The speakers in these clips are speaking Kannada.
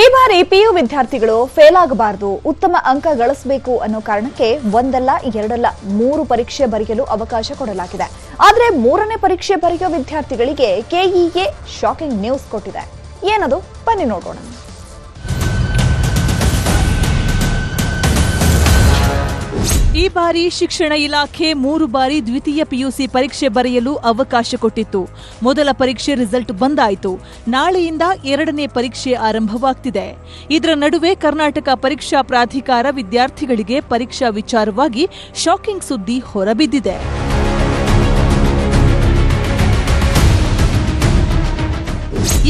ಈ ಬಾರಿ ಪಿಯು ವಿದ್ಯಾರ್ಥಿಗಳು ಫೇಲ್ ಆಗಬಾರದು, ಉತ್ತಮ ಅಂಕ ಗಳಿಸಬೇಕು ಅನ್ನೋ ಕಾರಣಕ್ಕೆ ಒಂದಲ್ಲ, ಎರಡಲ್ಲ, ಮೂರು ಪರೀಕ್ಷೆ ಬರೆಯಲು ಅವಕಾಶ ಕೊಡಲಾಗಿದೆ. ಆದರೆ ಮೂರನೇ ಪರೀಕ್ಷೆ ಬರೆಯೋ ವಿದ್ಯಾರ್ಥಿಗಳಿಗೆ ಕೆಇಎ ಶಾಕಿಂಗ್ ನ್ಯೂಸ್ ಕೊಟ್ಟಿದೆ. ಏನದು? ಬನ್ನಿ ನೋಡೋಣ. ಬಾರಿ ಶಿಕ್ಷಣ ಇಲಾಖೆ ಮೂರು ಬಾರಿ ದ್ವಿತೀಯ ಪಿಯುಸಿ ಪರೀಕ್ಷೆ ಬರೆಯಲು ಅವಕಾಶ ಕೊಟ್ಟಿತ್ತು. ಮೊದಲ ಪರೀಕ್ಷೆ ರಿಸಲ್ಟ್ ಬಂದಾಯಿತು. ನಾಳೆಯಿಂದ ಎರಡನೇ ಪರೀಕ್ಷೆ ಆರಂಭವಾಗ್ತಿದೆ. ಇದರ ನಡುವೆ ಕರ್ನಾಟಕ ಪರೀಕ್ಷಾ ಪ್ರಾಧಿಕಾರ ವಿದ್ಯಾರ್ಥಿಗಳಿಗೆ ಪರೀಕ್ಷಾ ವಿಚಾರವಾಗಿ ಶಾಕಿಂಗ್ ಸುದ್ದಿ ಹೊರಬಿದ್ದಿದೆ.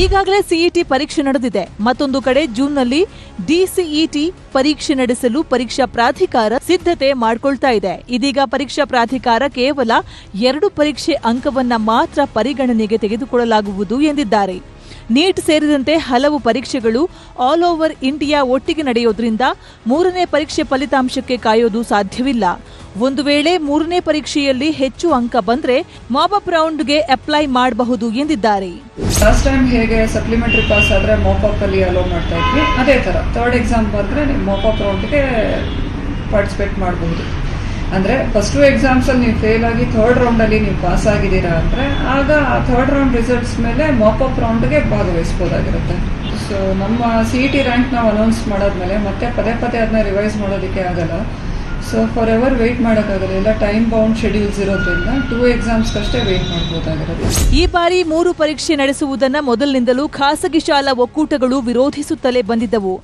ಈಗಾಗಲೇ ಸಿಇಟಿ ಪರೀಕ್ಷೆ ನಡೆದಿದೆ. ಮತ್ತೊಂದು ಕಡೆ ಜೂನ್ನಲ್ಲಿ ಡಿಸಿಇಟಿ ಪರೀಕ್ಷೆ ನಡೆಸಲು ಪರೀಕ್ಷಾ ಪ್ರಾಧಿಕಾರ ಸಿದ್ಧತೆ ಮಾಡಿಕೊಳ್ತಾ ಇದೆ. ಇದೀಗ ಪರೀಕ್ಷಾ ಪ್ರಾಧಿಕಾರ ಕೇವಲ ಎರಡು ಪರೀಕ್ಷೆ ಅಂಕವನ್ನ ಮಾತ್ರ ಪರಿಗಣನೆಗೆ ತೆಗೆದುಕೊಳ್ಳಲಾಗುವುದು ಎಂದಿದ್ದಾರೆ. ನೀಟ್ ಸೇರಿದಂತೆ ಹಲವು ಪರೀಕ್ಷೆಗಳು ಆಲ್ ಓವರ್ ಇಂಡಿಯಾ ಒಟ್ಟಿಗೆ ನಡೆಯೋದ್ರಿಂದ ಮೂರನೇ ಪರೀಕ್ಷೆ ಫಲಿತಾಂಶಕ್ಕೆ ಕಾಯೋದು ಸಾಧ್ಯವಿಲ್ಲ. ಒಂದು ವೇಳೆ ಮೂರನೇ ಪರೀಕ್ಷೆಯಲ್ಲಿ ಹೆಚ್ಚು ಅಂಕ ಬಂದ್ರೆ ಮಾಪಪ್ ರೌಂಡ್ಗೆ ಅಪ್ಲೈ ಮಾಡಬಹುದು ಎಂದಿದ್ದಾರೆ. ಲಾಸ್ಟ್ ಟೈಮ್ ಹೇಗೆ ಸಪ್ಲಿಮೆಂಟರಿ ಪಾಸ್ ಆದ್ರೆ ಮೋಪಪ್ ಅಲ್ಲಿ ಅಲೋ ಮಾಡ್ತಾ ಇದ್ವಿ. ಅದೇ ಥರ ಥರ್ಡ್ ಎಕ್ಸಾಮ್ ಬರೆದ್ರೆ ನೀವು ಮೋಪಪ್ ರೌಂಡ್ಗೆ ಪಾರ್ಟಿಸಿಪೇಟ್ ಮಾಡಬಹುದು. ಅಂದರೆ ಫಸ್ಟು ಎಕ್ಸಾಮ್ಸಲ್ಲಿ ನೀವು ಫೇಲ್ ಆಗಿ ಥರ್ಡ್ ರೌಂಡಲ್ಲಿ ನೀವು ಪಾಸ್ ಆಗಿದ್ದೀರಾ ಅಂದರೆ ಆಗ ಆ ಥರ್ಡ್ ರೌಂಡ್ ರಿಸಲ್ಟ್ಸ್ ಮೇಲೆ ಮಾಪಪ್ ರೌಂಡ್ಗೆ ಭಾಗವಹಿಸ್ಬೋದಾಗಿರುತ್ತೆ. ಸೊ ನಮ್ಮ ಸಿ ಇ ಟಿ ರ್ಯಾಂಕ್ ನಾವು ಅನೌನ್ಸ್ ಮಾಡಾದ್ಮೇಲೆ ಮತ್ತೆ ಪದೇ ಪದೇ ಅದನ್ನ ರಿವೈಸ್ ಮಾಡೋದಕ್ಕೆ ಆಗಲ್ಲ. ಸೊ ಫಾರ್ ಎವರ್ ವೆಯ್ಟ್ ಮಾಡೋಕ್ಕಾಗಲ್ಲ. ಎಲ್ಲ ಟೈಮ್ ಬೌಂಡ್ ಶೆಡ್ಯೂಲ್ಸ್ ಇರೋದ್ರಿಂದ ಟೂ ಎಕ್ಸಾಮ್ಸ್ಗಷ್ಟೇ ವೆಯ್ಟ್ ಮಾಡ್ಬೋದಾಗಿರುತ್ತೆ ಈ ಬಾರಿ ಮೂರು ಪರೀಕ್ಷೆ ನಡೆಸುವುದನ್ನ ಮೊದಲಿನಿಂದಲೂ ಖಾಸಗಿ ಶಾಲಾ ಒಕ್ಕೂಟಗಳು ವಿರೋಧಿಸುತ್ತಲೇ ಬಂದಿದ್ದವು.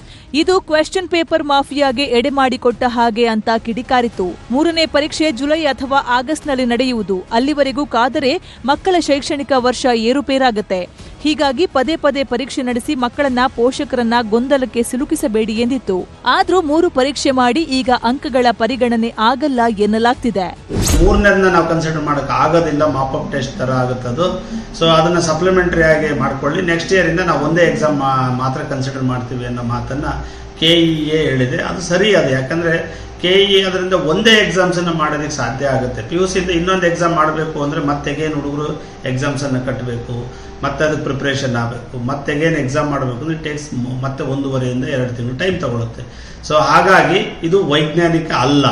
ಇದು ಕ್ವೆಶ್ಚನ್ ಪೇಪರ್ ಮಾಫಿಯಾಗೆ ಎಡೆ ಮಾಡಿಕೊಟ್ಟ ಹಾಗೆ ಅಂತ ಕಿಡಿಕಾರಿತು ಮೂರನೇ ಪರೀಕ್ಷೆ ಜುಲೈ ಅಥವಾ ಆಗಸ್ಟ್ನಲ್ಲಿ ನಡೆಯುವುದು. ಅಲ್ಲಿವರೆಗೂ ಕಾದರೆ ಮಕ್ಕಳ ಶೈಕ್ಷಣಿಕ ವರ್ಷ ಏರುಪೇರಾಗತ್ತೆ. ಹೀಗಾಗಿ ಪದೇ ಪದೇ ಪರೀಕ್ಷೆ ನಡೆಸಿ ಮಕ್ಕಳನ್ನ ಪೋಷಕರನ್ನ ಗೊಂದಲಕ್ಕೆ ಸಿಲುಕಿಸಬೇಡಿ ಎಂದಿತ್ತು. ಆದ್ರೂ ಮೂರು ಪರೀಕ್ಷೆ ಮಾಡಿ ಈಗ ಅಂಕಗಳ ಪರಿಗಣನೆ ಆಗಲ್ಲ ಎನ್ನಲಾಗ್ತಿದೆ. ಮೂರನೇದನ್ನ ನಾವು ಕನ್ಸಿಡರ್ ಮಾಡಕ್ ಆಗೋದಿಲ್ಲ ಮಾಪಪ್ ಟೆಸ್ಟ್ ತರ ಆಗುತ್ತೆ ಅದು. ಸೊ ಅದನ್ನ ಸಪ್ಲಿಮೆಂಟರಿ ಆಗಿ ಮಾಡ್ಕೊಳ್ಳಿ. ನೆಕ್ಸ್ಟ್ ಇಯರ್ ಇಂದ ನಾವು ಒಂದೇ ಎಕ್ಸಾಮ್ ಮಾತ್ರ ಕನ್ಸಿಡರ್ ಮಾಡ್ತೀವಿ ಅನ್ನೋ ಮಾತನ್ನ ಕೆ ಇ ಎ ಹೇಳಿದೆ. ಅದು ಸರಿ ಅದು, ಯಾಕಂದರೆ ಕೆ ಇ ಅದರಿಂದ ಒಂದೇ ಎಕ್ಸಾಮ್ಸನ್ನು ಮಾಡೋದಕ್ಕೆ ಸಾಧ್ಯ ಆಗುತ್ತೆ. ಪಿ ಯು ಸಿಯಿಂದ ಇನ್ನೊಂದು ಎಕ್ಸಾಮ್ ಮಾಡಬೇಕು ಅಂದರೆ ಮತ್ತೆಗೇನು ಹುಡುಗರು ಎಕ್ಸಾಮ್ಸನ್ನು ಕಟ್ಟಬೇಕು ಮತ್ತೆ ಅದಕ್ಕೆ ಪ್ರಿಪ್ರೇಷನ್ ಆಗಬೇಕು ಮತ್ತೆಗೇನು ಎಕ್ಸಾಮ್ ಮಾಡಬೇಕು ಅಂದರೆ ಟೇಕ್ಸ್ ಮತ್ತೆ ಒಂದೂವರೆಯಿಂದ ಎರಡು ತಿಂಗಳು ಟೈಮ್ ತಗೊಳುತ್ತೆ. ಸೊ ಹಾಗಾಗಿ ಇದು ವೈಜ್ಞಾನಿಕ ಅಲ್ಲ.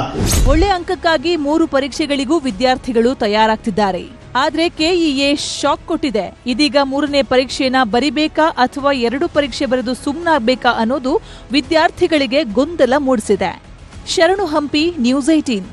ಒಳ್ಳೆ ಅಂಕಕ್ಕಾಗಿ ಮೂರು ಪರೀಕ್ಷೆಗಳಿಗೂ ವಿದ್ಯಾರ್ಥಿಗಳು ತಯಾರಾಗ್ತಿದ್ದಾರೆ. ಆದ್ರೆ ಕೆಇಎ ಶಾಕ್ ಕೊಟ್ಟಿದೆ. ಇದೀಗ ಮೂರನೇ ಪರೀಕ್ಷೆನ ಬರಿಬೇಕಾ ಅಥವಾ ಎರಡು ಪರೀಕ್ಷೆ ಬರೆದು ಸುಮ್ಮನಾಗಬೇಕಾ ಅನ್ನೋದು ವಿದ್ಯಾರ್ಥಿಗಳಿಗೆ ಗೊಂದಲ ಮೂಡಿಸಿದೆ. ಶರಣು ಹಂಪಿ ನ್ಯೂಸ್ ಏಟೀನ್